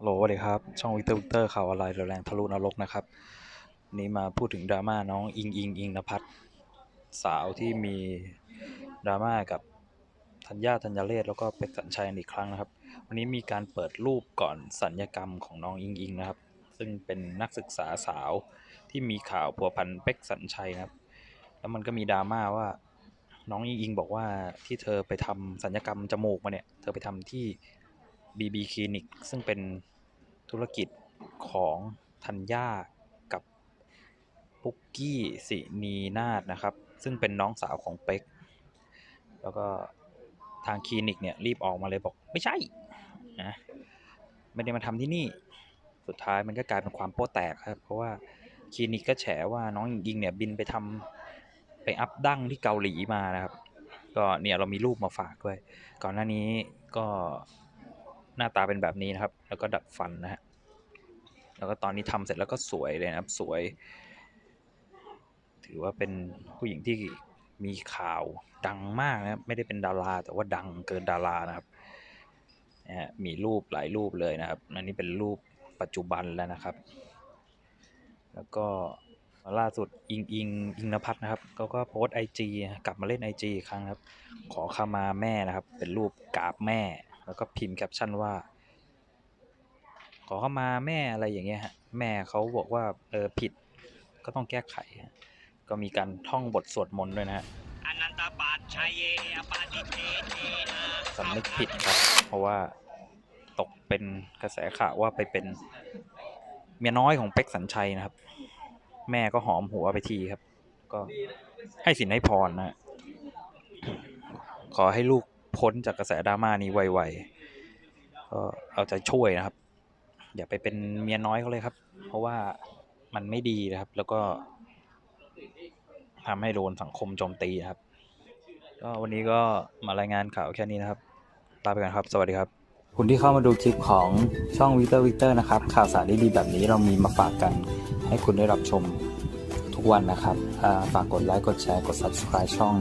ฮัลโหลสวัสดีครับ ช่องวิกเตอร์วิกเตอร์ข่าวออนไลน์แรงทะลุนรกนะครับ นี้มาพูดถึงดราม่าน้องอิงอิงอิงนภัทรสาวที่มีดราม่ากับธัญญาธัญเรศแล้วก็เป็กสัญชัยอีกครั้งนะครับ วันนี้มีการเปิดรูปก่อนสัญญกรรมของน้องอิงอิงนะครับ ซึ่งเป็นนักศึกษาสาวที่มีข่าวพัวพันเป็กสัญชัยนะครับ แล้วมันก็มีดราม่าว่าน้องอิงอิงบอกว่าที่เธอไปทำสัญญกรรมจมูกมาเนี่ย เธอไปทำที่ BB คลินิกซึ่งเป็นธุรกิจของธัญญากับปุกกี้สินีนาฏนะครับ ซึ่งเป็นน้องสาวของเป็ก แล้วก็ทางคลินิกเนี่ยรีบออกมาเลยบอกไม่ใช่นะไม่ได้มาทำที่นี่ สุดท้ายมันก็กลายเป็นความโป๊ะแตกครับ เพราะว่าคลินิกก็แฉว่าน้องยิงเนี่ยบินไปทำไปอัพดั้งที่เกาหลีมานะครับ ก็เนี่ยเรามีรูปมาฝากด้วย ก่อนหน้านี้ก็ หน้าตาเป็นแบบนี้นะครับ แล้วก็ดัดฟันนะฮะแล้วก็ตอนนี้ทำเสร็จแล้วก็สวยเลยนะครับ สวย ถือว่าเป็นผู้หญิงที่มีข่าวดังมากนะครับไม่ได้เป็นดารา แต่ว่าดังเกินดารานะครับนะฮะมีรูปหลายรูปเลยนะครับอันนี้เป็นรูปปัจจุบันแล้วนะครับ แล้วก็ล่าสุดอิงอิงอิงนภัทรนะครับเขาก็โพสไอจีกลับมาเล่น IG อีกครั้งครับ ขอขมาแม่นะครับ เป็นรูปกราบแม่ แล้วก็พิมพ์แคปชั่นว่า ขอขมาแม่อะไรอย่างเงี้ยฮะแม่เขาบอกว่าเออผิดก็ต้องแก้ไข ก็มีการท่องบทสวดมนต์ด้วยนะฮะอนันตปัจชัยเยอปาติเทนะสำนึกผิดครับ เพราะว่าตกเป็นกระแสข่าวว่าไปเป็นเมียน้อยของเป็กสัญชัยนะครับ แม่ก็หอมหัวไปทีครับ ก็ให้สินให้พรนะฮะขอให้ลูก พ้นจากกระแสดราม่านี้ไวๆก็เอาใจช่วยนะครับ อย่าไปเป็นเมียน้อยเขาเลยครับ เพราะว่ามันไม่ดีนะครับ แล้วก็ทำให้โดนสังคมโจมตีนะครับ ก็วันนี้ก็มารายงานข่าวแค่นี้นะครับลาไปก่อนครับ สวัสดีครับคุณที่เข้ามาดูคลิปของช่องวิเตอร์วิเตอร์นะครับ ข่าวสารดีๆแบบนี้เรามีมาฝากกัน ให้คุณได้รับชมทุกวันนะครับฝากกดไลค์กดแชร์กด subscribe ช่องนะ